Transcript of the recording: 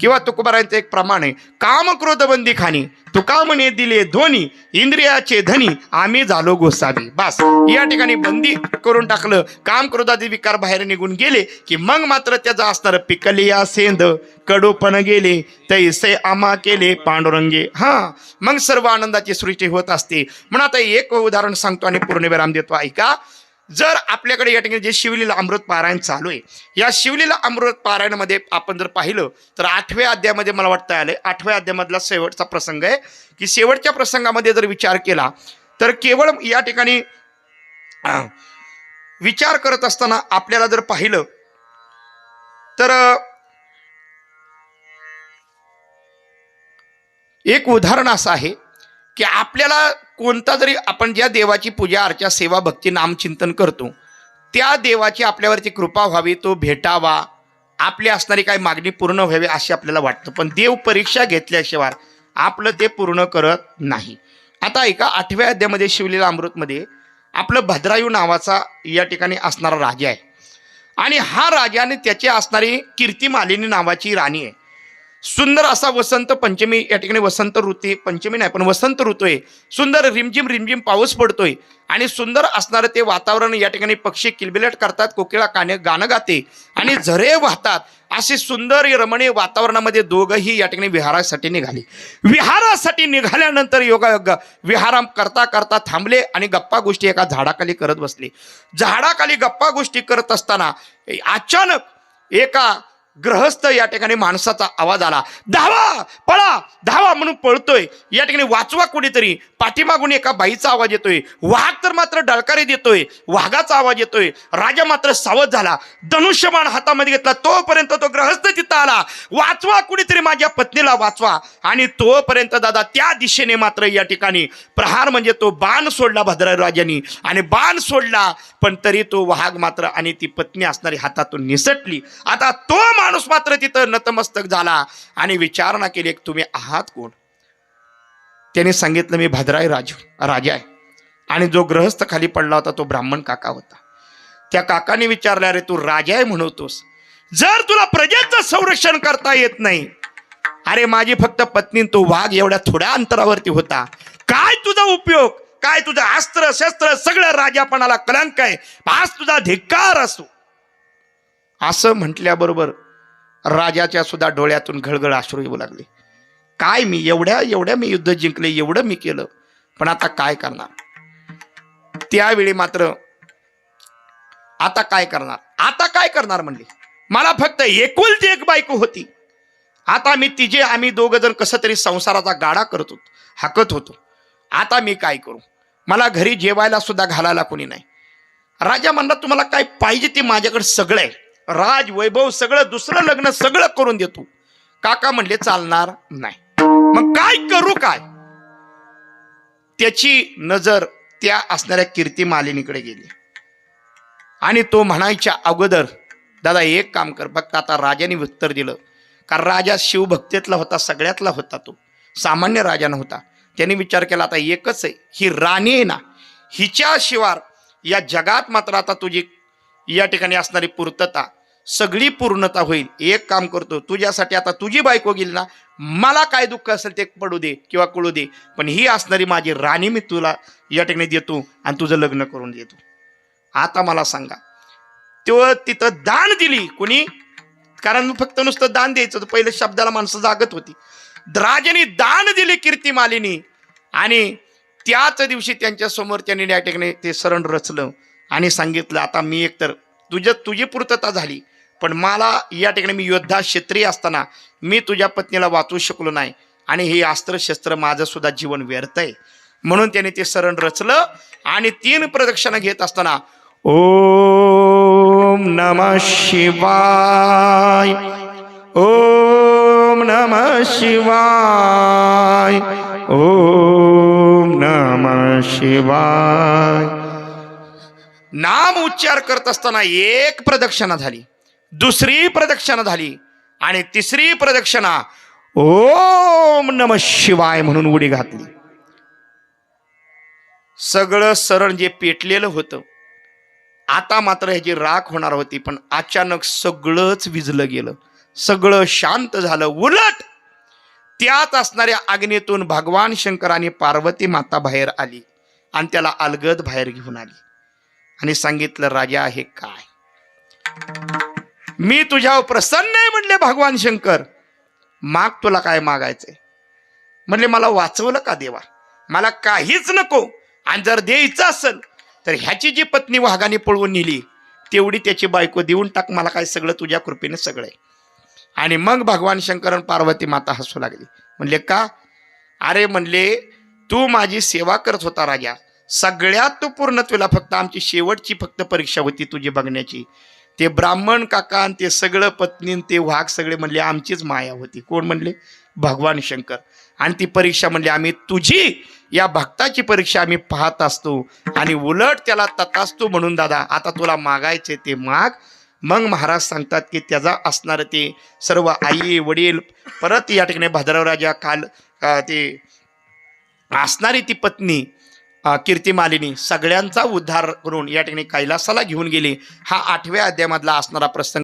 किंवा तुकोबारांचं एक प्रमाण आहे. काम क्रोध बंदी खाणी तुका म्हणे दिले ध्वनी इंद्रियाचे धनी आम्ही झालो गोसावी. बस. या ठिकाणी बंदी करून टाकलं. काम क्रोधादी विकार बाहेर निघून गेले की मग मात्र त्याचं असणार पिकलिया सेंद कडूपण गेले तैसे आमा केले पांडुरंगे. हा. मग सर्व आनंदाची सृष्टी होत असते. म्हणून आता एक उदाहरण सांगतो आणि पूर्णविराम देतो. ऐका. जर आपल्याकडे या ठिकाणी जे शिवलीला अमृत पारायण चालू आहे या शिवलीला अमृत पारायणामध्ये आपण जर पाहिलं तर आठव्या अध्यायामध्ये मला वाटतं आलं आठव्या अध्यायामधला शेवटचा प्रसंग आहे. की शेवटच्या प्रसंगामध्ये जर विचार केला तर केवळ या ठिकाणी विचार करत असताना आपल्याला जर पाहिलं तर एक उदाहरण असं आहे की आपल्याला कोणता जरी आपण ज्या देवाची पूजा अर्चा सेवा भक्ती नामचिंतन करतो त्या देवाची आपल्यावरती कृपा व्हावी तो भेटावा आपली असणारी काही मागणी पूर्ण व्हावी असे आपल्याला वाटतं. पण देव परीक्षा घेतल्याशिवाय आपलं ते पूर्ण करत नाही. आता एका आठव्या अध्यामध्ये शिवलेल्या अमृतमध्ये आपलं भद्रायू नावाचा या ठिकाणी असणारा राजा आहे. आणि हा राजा आणि त्याची असणारी कीर्ती मालिनी नावाची राणी आहे. सुंदर असा वसंत पंचमी या ठिकाणी वसंत ऋतू पंचमी नाही पण वसंत ऋतू आहे. सुंदर रिमझिम रिमझिम पाऊस पडतोय आणि सुंदर असणारं ते वातावरण या ठिकाणी पक्षी किलबिलट करतात कोकिळा काने गाणं गाते आणि झरे वाहतात. असे सुंदर रमणीय वातावरणामध्ये दोघंही या ठिकाणी विहारासाठी निघाले. विहारासाठी निघाल्यानंतर योगा ग- विहाराम करता करता थांबले आणि गप्पा गोष्टी एका झाडाखाली करत बसले. झाडाखाली गप्पा गोष्टी करत असताना अचानक एका ग्रहस्थ या ठिकाणी माणसाचा आवाज आला. धावा पळा धावा म्हणून पळतोय. या ठिकाणी वाचवा कुणीतरी. पाठीमागून एका बाईचा आवाज येतोय. वाघ तर मात्र डळकारी देतोय वाघाचा आवाज येतोय. राजा मात्र सावध झाला. धनुष्यबाण हातामध्ये घेतला. तोपर्यंत तो ग्रहस्थ तिथं आला. वाचवा कुणीतरी माझ्या पत्नीला वाचवा. आणि तोपर्यंत दादा त्या दिशेने मात्र या ठिकाणी प्रहार म्हणजे तो बाण सोडला भद्रराजांनी आणि बाण सोडला पण तरी तो वाघ मात्र आणि ती पत्नी असणारी हातातून निसटली. आता तो माणूस मात्र तिथं नतमस्तक झाला आणि विचारणा केली तुम्ही आहात कोण? त्याने सांगितलं मी भद्राय राज राजा आहे. आणि जो ग्रहस्थ खाली पडला होता तो ब्राह्मण काका होता. त्या काकाने विचारलं अरे तू राजा आहे म्हणतोस जर तुला प्रजेचं संरक्षण करता येत नाही अरे माझी फक्त पत्नी तो वाघ एवढ्या थोड्या अंतरावरती होता. काय तुझा उपयोग? काय तुझं अस्त्र शस्त्र सगळं राजापणाला कलंक आहे. आज तुझा धिक्कार असो. असं म्हटल्याबरोबर राजाच्या सुद्धा डोळ्यातून घळघळ अश्रू येऊ लागले. काय मी एवढ्या एवढ्या मी युद्ध जिंकले एवढं मी केलं पण आता काय करणार? त्यावेळी मात्र आता काय करणार? आता काय करणार म्हणले? मला फक्त एकुलती एक बायको होती. आता मी तिचे आम्ही दोघ जण कसं तरी संसाराचा गाडा करत होतो हाकत होतो. आता मी काय करू? मला घरी जेवायला सुद्धा घालायला कोणी नाही. राजा म्हणला तुम्हाला काय पाहिजे ते माझ्याकडे सगळं आहे. राज वैभव सगळं दुसरं लग्न सगळं करून देतो. काका म्हणले चालणार नाही. मग काय करू काय? त्याची नजर त्या असणाऱ्या कीर्ती मालिनीकडे गेली. आणि तो म्हणायच्या अगोदर दादा एक काम कर फक्त आता राजाने उत्तर दिलं. कारण राजा शिवभक्तीतला होता सगळ्यातला होता तो. सामान्य राजा नव्हता. त्याने विचार केला आता एकच आहे. ही राणी आहे ना हिच्या शिवार या जगात मात्र आता तुझी या ठिकाणी असणारी पूर्तता सगळी पूर्णता होईल. एक काम करतो तुझ्यासाठी आता तुझी बायको गेली ना मला काय दुःख असेल ते पडू दे किंवा कळू दे पण ही असणारी माझी राणी मी तुला या ठिकाणी देतो आणि तुझं लग्न करून देतो. आता मला सांगा तो तिथं दान दिली कोणी? कारण फक्त नुसतं दान द्यायचं पहिल्या पहिलं शब्दाला माणसं जागत होती. राजाने दान दिली कीर्ती मालिनी आणि त्याच दिवशी त्यांच्यासमोर त्यांनी या ठिकाणी ते सरण रचलं आणि सांगितलं आता मी एकतर तुझ्या तुझी पूर्तता झाली पण मला या ठिकाणी मी योद्धा क्षेत्रीय असताना मी तुझ्या पत्नीला वाचवू शकलो नाही. आणि हे अस्त्रशस्त्र माझंसुद्धा जीवन व्यर्थ आहे म्हणून त्याने ते सरण रचलं आणि तीन प्रदक्षिणा घेत असताना ओम नम शिवाय ओम नम शिवाय ओम नम शिवाय. नाम उच्चार करत असताना एक प्रदक्षिणा झाली. दुसरी प्रदक्षिणा झाली. आणि तिसरी प्रदक्षिणा ओम नम शिवाय म्हणून उडी घातली. सगळं सरण जे पेटलेलं होतं आता मात्र ह्याची राख होणार होती पण अचानक सगळंच विजलं गेलं. सगळं शांत झालं उलट त्यात असणाऱ्या अग्नीतून भगवान शंकराने पार्वती माता बाहेर आली आणि त्याला अलगद बाहेर घेऊन आली. आणि सांगितलं राजा हे काय? मी तुझ्यावर प्रसन्न आहे म्हणले भगवान शंकर. माग तुला काय मागायचंय? म्हणले मला वाचवलं का देवा? मला काहीच नको. आणि जर द्यायचं असेल तर ह्याची जी पत्नी वाघाने पळवून नेली तेवढी त्याची बायको देऊन टाक मला काय सगळं तुझ्या कृपेने सगळं आहे. आणि मग भगवान शंकर आणि पार्वती माता हसू लागली. म्हणले का? अरे म्हणले तू माझी सेवा करत होता राजा. सगळ्यात तू पूर्ण तुला फक्त आमची शेवटची फक्त परीक्षा होती तुझी बघण्याची. ते ब्राह्मण काका ते सगळं पत्नी ते वाघ सगळे म्हणले आमचीच माया होती. कोण म्हणले? भगवान शंकर. आणि ती परीक्षा म्हणली आम्ही तुझी या भक्ताची परीक्षा आम्ही पाहत असतो. आणि उलट त्याला तथास्तू म्हणून दादा आता तुला मागायचे ते माग. मग महाराज सांगतात की त्याचा असणारं ते सर्व आई वडील परत या ठिकाणी भद्रवराजा काल ते असणारी ती पत्नी कीर्तिमालिनी सगळ्यांचा उद्धार करून या ठिकाणी कैलासाला घेऊन गेली. हा आठव्या अध्यायामधला असणारा प्रसंग